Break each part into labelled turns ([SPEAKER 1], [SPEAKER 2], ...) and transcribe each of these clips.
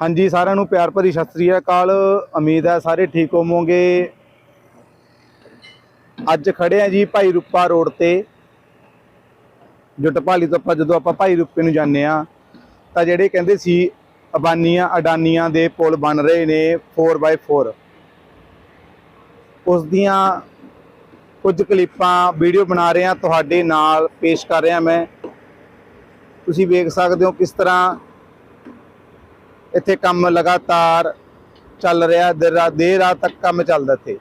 [SPEAKER 1] ਹਾਂਜੀ, ਸਾਰਿਆਂ ਨੂੰ ਪਿਆਰ ਭਰੀ ਸਤਿ ਸ੍ਰੀ ਅਕਾਲ। ਉਮੀਦ ਹੈ ਸਾਰੇ ਠੀਕ ਹੋਵੋਗੇ। ਅੱਜ ਖੜੇ ਆ ਜੀ ਭਾਈ ਰੂਪਾ ਰੋਡ ਤੇ। ਜੁਟਪਾਲੀ ਤੋਂ ਆਪਾਂ ਜਦੋਂ ਆਪਾਂ ਭਾਈ ਰੂਪੇ ਨੂੰ ਜਾਂਦੇ ਆ ਤਾਂ ਜਿਹੜੇ ਕਹਿੰਦੇ ਸੀ, ਅਬਾਨੀਆਂ ਅਡਾਨੀਆਂ ਦੇ ਪੁਲ ਬਣ ਰਹੇ ਨੇ 4x4 ਉਸ ਦੀਆਂ ਕੁਝ ਕਲਿੱਪਾਂ ਵੀਡੀਓ ਬਣਾ ਰਹੇ ਆ ਤੁਹਾਡੇ ਨਾਲ ਪੇਸ਼ ਕਰ ਰਿਹਾ ਮੈਂ। ਤੁਸੀਂ ਵੇਖ ਸਕਦੇ ਹੋ ਕਿਸ ਤਰ੍ਹਾਂ ਇੱਥੇ ਕੰਮ ਲਗਾਤਾਰ ਚੱਲ ਰਿਹਾ, ਦੇਰ ਰਾਤ ਤੱਕ ਕੰਮ ਚੱਲਦਾ ਇੱਥੇ।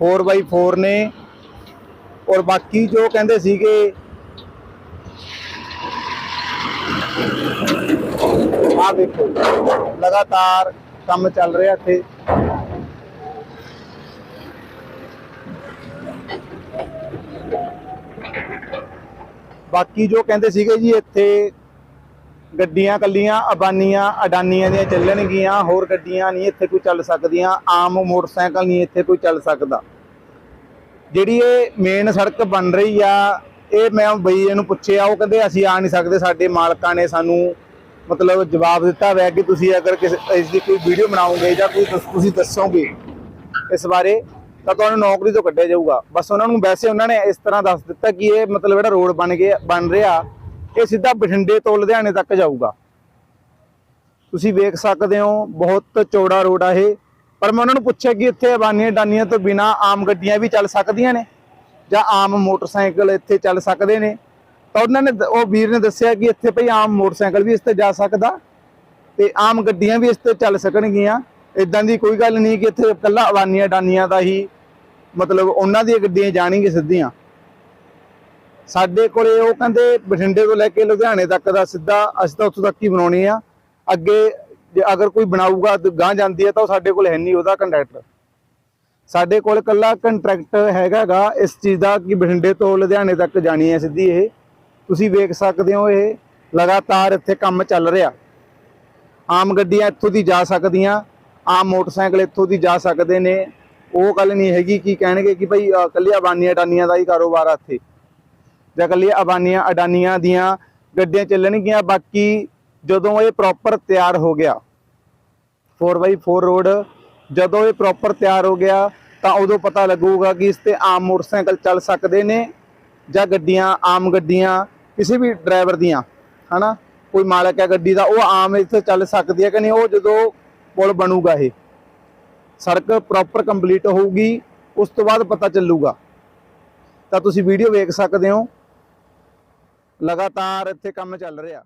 [SPEAKER 1] 4x4 ਨੇ, ਔਰ ਬਾਕੀ ਜੋ ਕਹਿੰਦੇ ਸੀਗੇ ਆ ਦੇਖੋ, ਲਗਾਤਾਰ ਕੰਮ ਚੱਲ ਰਿਹਾ ਇੱਥੇ। ਬਾਕੀ ਜੋ ਕਹਿੰਦੇ ਸੀਗੇ ਜੀ ਇੱਥੇ ਗੱਡੀਆਂ ਕੱਲੀਆਂ, ਅਬਾਨੀਆਂ, ਅਡਾਨੀਆਂ ਦੀਆਂ ਚੱਲਣਗੀਆਂ, ਹੋਰ ਗੱਡੀਆਂ ਨਹੀਂ ਇੱਥੇ ਕੋਈ ਚੱਲ ਸਕਦੀਆਂ, ਆਮ ਮੋਟਰਸਾਈਕਲ ਨਹੀਂ ਇੱਥੇ ਕੋਈ ਚੱਲ ਸਕਦਾ। ਜਿਹੜੀ ਇਹ ਮੇਨ ਸੜਕ ਬਣ ਰਹੀ ਆ, ਇਹ ਮੈਂ ਬਈਏ ਨੂੰ ਪੁੱਛਿਆ, ਉਹ ਕਹਿੰਦੇ ਅਸੀਂ ਆ ਨਹੀਂ ਸਕਦੇ, ਸਾਡੇ ਮਾਲਕਾਂ ਨੇ ਸਾਨੂੰ ਮਤਲਬ ਜਵਾਬ ਦਿੱਤਾ ਹੋਇਆ ਕਿ ਤੁਸੀਂ ਅਗਰ ਕਿਸੇ, ਇਸ ਦੀ ਕੋਈ ਵੀਡੀਓ ਬਣਾਓਗੇ ਜਾਂ ਕੋਈ ਤੁਸੀਂ ਦੱਸੋਗੇ ਇਸ ਬਾਰੇ, ਤਾਂ ਤੁਹਾਨੂੰ ਨੌਕਰੀ ਤੋਂ ਕੱਢਿਆ ਜਾਊਗਾ। ਬਸ ਉਹਨਾਂ ਨੂੰ ਵੈਸੇ ਉਹਨਾਂ ਨੇ ਇਸ ਤਰ੍ਹਾਂ ਦੱਸ ਦਿੱਤਾ ਕਿ ਇਹ ਮਤਲਬ ਜਿਹੜਾ ਰੋਡ ਬਣ ਗਿਆ, ਬਣ ਰਿਹਾ ਇਹ ਸਿੱਧਾ ਬਠਿੰਡੇ ਤੋਂ ਲੁਧਿਆਣੇ ਤੱਕ ਜਾਊਗਾ। ਤੁਸੀਂ ਵੇਖ ਸਕਦੇ ਹੋ, ਬਹੁਤ ਚੌੜਾ ਰੋਡ ਆ ਇਹ। ਪਰ ਮੈਂ ਉਹਨਾਂ ਨੂੰ ਪੁੱਛਿਆ ਕਿ ਇੱਥੇ ਅਬਾਨੀਆਂ ਡਾਨੀਆਂ ਤੋਂ ਬਿਨਾ ਆਮ ਗੱਡੀਆਂ ਵੀ ਚੱਲ ਸਕਦੀਆਂ ਨੇ? ਜਾਂ ਆਮ ਮੋਟਰਸਾਈਕਲ ਇੱਥੇ ਚੱਲ ਸਕਦੇ ਨੇ? ਤਾਂ ਉਹਨਾਂ ਨੇ ਉਹ ਵੀਰ ਨੇ ਦੱਸਿਆ ਕਿ ਇੱਥੇ ਭਈ ਆਮ ਮੋਟਰਸਾਈਕਲ ਵੀ ਇਸ ਤੇ ਜਾ ਸਕਦਾ ਤੇ ਆਮ ਗੱਡੀਆਂ ਵੀ ਇਸ ਤੇ ਚੱਲ ਸਕਣਗੀਆਂ। ਇਦਾਂ ਦੀ ਕੋਈ ਗੱਲ ਨਹੀਂ ਕਿ ਇੱਥੇ ਇਕੱਲਾ ਅਬਾਨੀਆਂ ਡਾਨੀਆਂ ਦਾ ਹੀ ਮਤਲਬ ਉਹਨਾਂ ਦੀਆਂ ਗੱਡੀਆਂ ਜਾਣਗੀਆਂ ਸਿੱਧੀਆਂ। ਸਾਡੇ ਕੋਲੇ ਉਹ ਕਹਿੰਦੇ ਬਠਿੰਡੇ ਤੋਂ ਲੈ ਕੇ ਲੁਧਿਆਣੇ ਤੱਕ ਦਾ ਸਿੱਧਾ ਅਸੀਂ ਤਾਂ ਉੱਥੋਂ ਤੱਕ ਹੀ ਬਣਾਉਣੀ ਆ। ਅੱਗੇ ਜੇ ਅਗਰ ਕੋਈ ਬਣਾਊਗਾ ਗਾਂ ਜਾਂਦੀ ਹੈ ਤਾਂ ਉਹ ਸਾਡੇ ਕੋਲ ਹੈ ਨਹੀਂ ਉਹਦਾ ਕੰਟਰੈਕਟਰ। ਸਾਡੇ ਕੋਲ ਇਕੱਲਾ ਕੰਟਰੈਕਟ ਹੈਗਾਗਾ ਇਸ ਚੀਜ਼ ਦਾ ਕਿ ਬਠਿੰਡੇ ਤੋਂ ਲੁਧਿਆਣੇ ਤੱਕ ਜਾਣੀ ਹੈ ਸਿੱਧੀ ਇਹ। ਤੁਸੀਂ ਵੇਖ ਸਕਦੇ ਹੋ ਇਹ ਲਗਾਤਾਰ ਇੱਥੇ ਕੰਮ ਚੱਲ ਰਿਹਾ। ਆਮ ਗੱਡੀਆਂ ਇੱਥੋਂ ਦੀ ਜਾ ਸਕਦੀਆਂ ਆਮ ਮੋਟਰਸਾਈਕਲ ਇੱਥੋਂ ਦੀ ਜਾ ਸਕਦੇ ਨੇ। ਉਹ ਗੱਲ ਨਹੀਂ ਹੈਗੀ ਕਿ ਕਹਿਣਗੇ ਕਿ ਭਾਈ ਅਹ, ਇਕੱਲੇ ਟਾਨੀਆਂ ਦਾ ਹੀ ਕਾਰੋਬਾਰ ਆ ਇੱਥੇ। ਜਾਂ ਇਕੱਲੇ ਅਬਾਨੀਆਂ, ਅਡਾਨੀਆਂ ਦੀਆਂ ਗੱਡੀਆਂ ਚੱਲਣਗੀਆਂ, ਬਾਕੀ ਜਦੋਂ ਇਹ ਪ੍ਰੋਪਰ ਤਿਆਰ ਹੋ ਗਿਆ 4x4 ਰੋਡ ਜਦੋਂ ਇਹ ਪ੍ਰੋਪਰ ਤਿਆਰ ਹੋ ਗਿਆ, ਤਾਂ ਉਦੋਂ ਪਤਾ ਲੱਗੂਗਾ ਕਿ ਇਸ ਤੇ ਆਮ ਮੋਟਰਸਾਈਕਲ ਚੱਲ ਸਕਦੇ ਨੇ ਜਾਂ ਗੱਡੀਆਂ, ਆਮ ਗੱਡੀਆਂ, ਕਿਸੇ ਵੀ ਡਰਾਈਵਰ ਦੀਆਂ, ਹਨਾ? ਕੋਈ ਮਾਲਕ ਹੈ ਗੱਡੀ ਦਾ, ਉਹ ਆਮ ਇੱਥੇ ਚੱਲ ਸਕਦੀ ਹੈ ਕਿ ਨਹੀਂ, ਉਹ ਜਦੋਂ ਪੁਲ ਬਣੂਗਾ ਇਹ। ਸੜਕ ਪ੍ਰੋਪਰ ਕੰਪਲੀਟ ਹੋਊਗੀ, ਉਸ ਤੋਂ ਬਾਅਦ ਪਤਾ ਚੱਲੂਗਾ। ਤਾਂ ਤੁਸੀਂ ਵੀਡੀਓ ਵੇਖ ਸਕਦੇ ਹੋ। ਲਗਾਤਾਰ ਇੱਥੇ ਕੰਮ ਚੱਲ ਰਿਹਾ।